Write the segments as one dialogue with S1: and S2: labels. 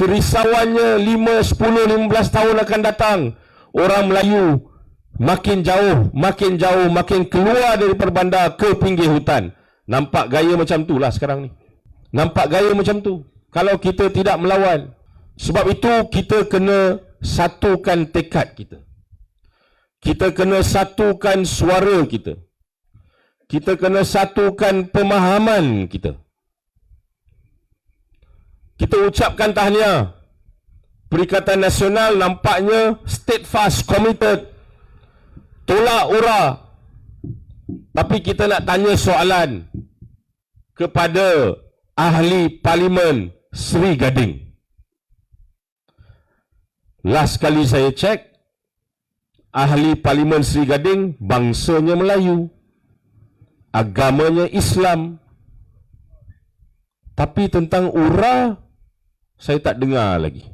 S1: kerisauannya 5, 10, 15 tahun akan datang. Orang Melayu makin jauh, makin jauh, makin keluar dari perbandar ke pinggir hutan. Nampak gaya macam tu lah sekarang ni. Nampak gaya macam tu. Kalau kita tidak melawan. Sebab itu kita kena satukan tekad kita. Kita kena satukan suara kita. Kita kena satukan pemahaman kita. Kita ucapkan tahniah. Perikatan Nasional nampaknya steadfast, committed. Tolak ura. Tapi kita nak tanya soalan kepada ahli parlimen Sri Gading. Last kali saya cek, ahli parlimen Sri Gading bangsanya Melayu. Agamanya Islam. Tapi tentang ura, saya tak dengar lagi.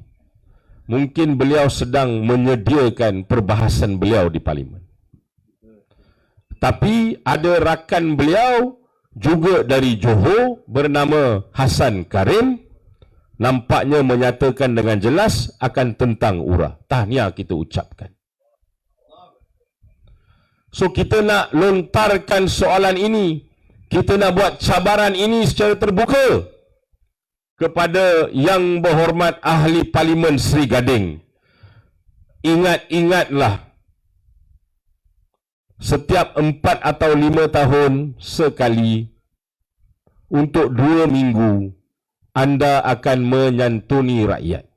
S1: Mungkin beliau sedang menyediakan perbahasan beliau di parlimen. Tapi ada rakan beliau juga dari Johor bernama Hasan Karim nampaknya menyatakan dengan jelas akan tentang ura. Tahniah kita ucapkan. So kita nak lontarkan soalan ini. Kita nak buat cabaran ini secara terbuka kepada yang berhormat ahli parlimen Sri Gading. Ingat-ingatlah setiap empat atau lima tahun sekali untuk dua minggu anda akan menyantuni rakyat.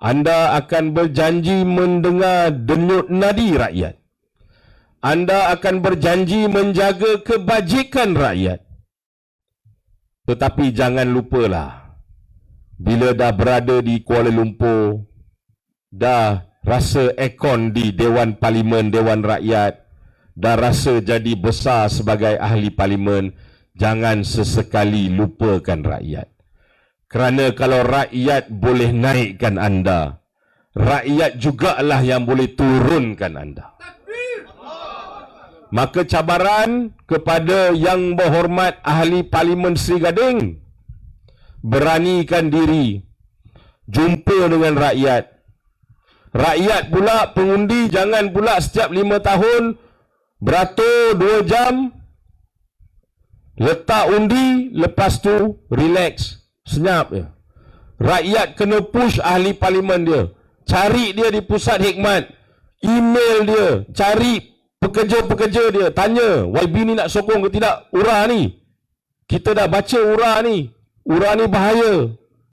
S1: Anda akan berjanji mendengar denyut nadi rakyat. Anda akan berjanji menjaga kebajikan rakyat. Tetapi jangan lupalah, bila dah berada di Kuala Lumpur, dah rasa ekon di Dewan Parlimen, Dewan Rakyat, dah rasa jadi besar sebagai ahli parlimen, jangan sesekali lupakan rakyat. Kerana kalau rakyat boleh naikkan anda, rakyat jugalah yang boleh turunkan anda. Maka cabaran kepada yang berhormat ahli parlimen Sri Gading, beranikan diri, jumpa dengan rakyat, Rakyat pula pengundi jangan pula setiap lima tahun beratur dua jam letak undi lepas tu relax senyap je. Rakyat kena push ahli parlimen dia. Cari dia di pusat hikmat. Email dia. Cari pekerja-pekerja dia. Tanya YB ni nak sokong ke tidak ura ni. Kita dah baca ura ni. Ura ni bahaya.